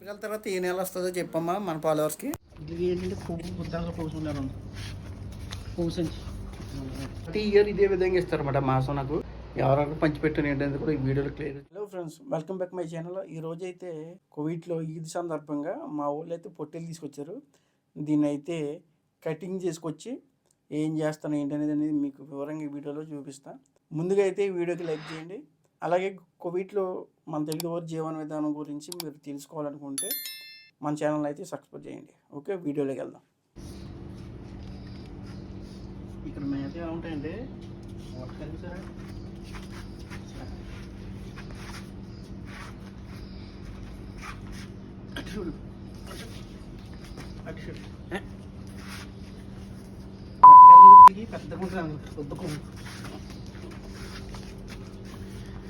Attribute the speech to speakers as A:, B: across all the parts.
A: April తర్వాత ఏ నెల వస్తుందో చెప్పమ్మా మన ఫాలోవర్స్కి.
B: ఇది ఏంటంటే పువ్వు బుద్ధాలు పోసుకున్నారు పువ్వు సంచి.
A: ప్రతి ఇయర్ ఇదే విధంగా ఇస్తారన్నమాట మాసం నాకు. ఎవరెవరు పంచిపెట్టాను ఏంటంటే కూడా ఈ వీడియోలో clear hello friends welcome back my channel ఈ రోజు అయితే కోవిడ్లో ఈద్ సందర్భంగా మా ఊళ్ళో అయితే పొట్టేలు తీసుకొచ్చారు. దీన్ని అయితే కటింగ్ చేసుకొచ్చి ఏం చేస్తాను ఏంటనేది అనేది మీకు వివరంగా ఈ వీడియోలో చూపిస్తా. ముందుగా అయితే ఈ వీడియోకి లైక్ చేయండి. అలాగే కోవిడ్లో మన తెలుగు వారి జీవన విధానం గురించి మీరు తెలుసుకోవాలనుకుంటే మన ఛానల్ అయితే సబ్స్క్రైబ్ చేయండి. ఓకే వీడియోలోకి వెళ్దాం.
B: ఇక్కడ మేత ఎలా ఉంటాయంటే అటు చూడు? దిగి పెద్ద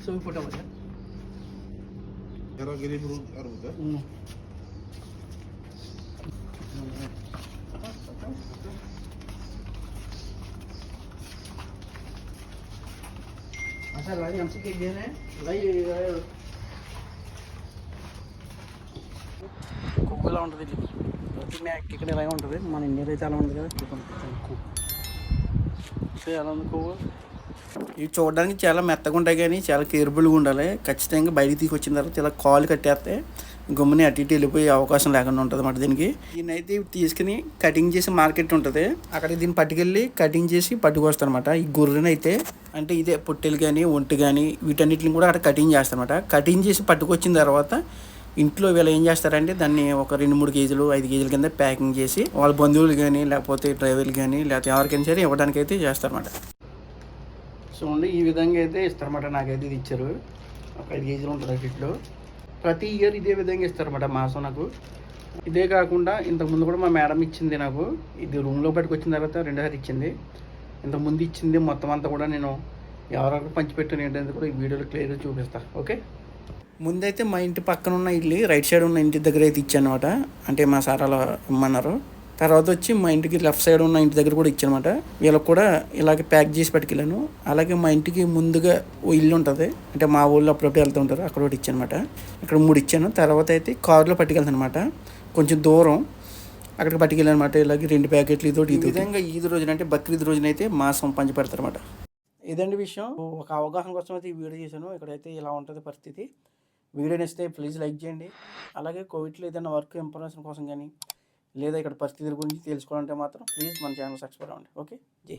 B: కుంటాను పెద్ద కొమ్ము సో ఫోటో వచ్చా
C: Era aquele pro garoto, né?
B: अच्छा लाई हमसे के गए हैं लाई
A: కొవ్వు ఇలా ఉంటుంది ఇది ప్రతి మ్యాక్ ఇక్కడ ఇలాగే ఉంటుంది మన ఇండియాలో అయితే అలా ఉంటుంది కదా ఇక్కడ పంపిస్తాను కొవ్వు సో ఎలా ఉంది కొవ్వు ఇవి చూడడానికి చాలా మెత్తగా ఉంటాయి కానీ చాలా కేర్ఫుల్గా ఉండాలి. ఖచ్చితంగా బయటికి తీసుకొచ్చిన తర్వాత ఇలా కాలు కట్టేస్తే గమ్ముని అటు ఇటు వెళ్ళిపోయే అవకాశం లేకుండా ఉంటుంది అన్నమాట దీనికి. దీన్నైతే అయితే తీసుకుని కటింగ్ చేసి మార్కెట్ ఉంటుంది. అక్కడ దీన్ని పట్టుకెళ్ళి కటింగ్ చేసి పట్టుకొస్తానమాట ఈ గొర్రెని అయితే అంటే ఇదే పొట్టెలు కానీ ఒంటి కానీ వీటన్నిటిని కూడా అక్కడ కటింగ్ చేస్తారన్నమాట కటింగ్ చేసి పట్టుకొచ్చిన తర్వాత ఇంట్లో వీళ్ళు ఏం చేస్తారంటే దాన్ని ఒక రెండు మూడు కేజీలు ఐదు కేజీల కింద ప్యాకింగ్ చేసి వాళ్ళ బంధువులు కానీ లేకపోతే డ్రైవర్లు కానీ లేకపోతే ఎవరికైనా సరే ఇవ్వడానికి అయితే చేస్తారన్నమాట. చూడండి ఈ విధంగా అయితే ఇస్తారన్నమాట నాకైతే ఇది ఇచ్చారు. ఒక ఐదు కేజీలు ఉంటుంది కిట్లో. ప్రతి ఇయర్ ఇదే విధంగా ఇస్తారన్నమాట మాసం నాకు. ఇదే కాకుండా ఇంతకుముందు కూడా మా మేడం ఇచ్చింది నాకు. ఇది రూమ్లో పట్టుకొచ్చిన తర్వాత రెండోసారి ఇచ్చింది. ఇంతకుముందు ఇచ్చింది మొత్తం అంతా కూడా నేను ఎవరెవరికి పంచిపెట్టాను ఏంటంటే కూడా ఈ వీడియోలో క్లియర్గా చూపిస్తాను ఓకే? ముందైతే మా ఇంటి పక్కన ఉన్న ఇల్లు రైట్ సైడ్ ఉన్న ఇంటి దగ్గర అయితే ఇచ్చాను అనమాట అంటే మా సార్ అలా ఇమ్మన్నారు తర్వాత వచ్చి మా ఇంటికి లెఫ్ట్ సైడ్ ఉన్న ఇంటి దగ్గర కూడా ఇచ్చానమాట. వీళ్ళకి కూడా ఇలాగే ప్యాక్ చేసి పట్టుకెళ్ళాను. అలాగే మా ఇంటికి ముందుగా ఓ ఇల్లు ఉంటుంది. అంటే మా ఊళ్ళో అప్పుడప్పుడు వెళ్తూ ఉంటారు. అక్కడ ఒకటి ఇచ్చానమాట. ఇక్కడ మూడు ఇచ్చాను. తర్వాత అయితే కారులో పట్టుకెళ్తాను అనమాట కొంచెం దూరం అక్కడికి పట్టుకెళ్ళాను అనమాట ఇలాగే రెండు ప్యాకెట్లు ఇదోటి ఈ విధంగా ఈద్ రోజున అంటే బక్రీద్ రోజున అయితే మాసం పంచి పెడతారు అనమాట ఇదండి విషయం. ఒక అవగాహన కోసం అయితే ఈ వీడియో చేశాను. ఇక్కడైతే ఇలా ఉంటుంది పరిస్థితి. వీడియో నచ్చితే ప్లీజ్ లైక్ చేయండి. అలాగే కోవిడ్లో ఏదైనా వర్క్ ఇన్ఫర్మేషన్ కోసం కానీ లేదా ఇక్కడ పరిస్థితుల గురించి తెలుసుకోవాలంటే మాత్రం ప్లీజ్ మన ఛానల్ సబ్స్క్రైబ్ అవ్వండి. ఓకే జై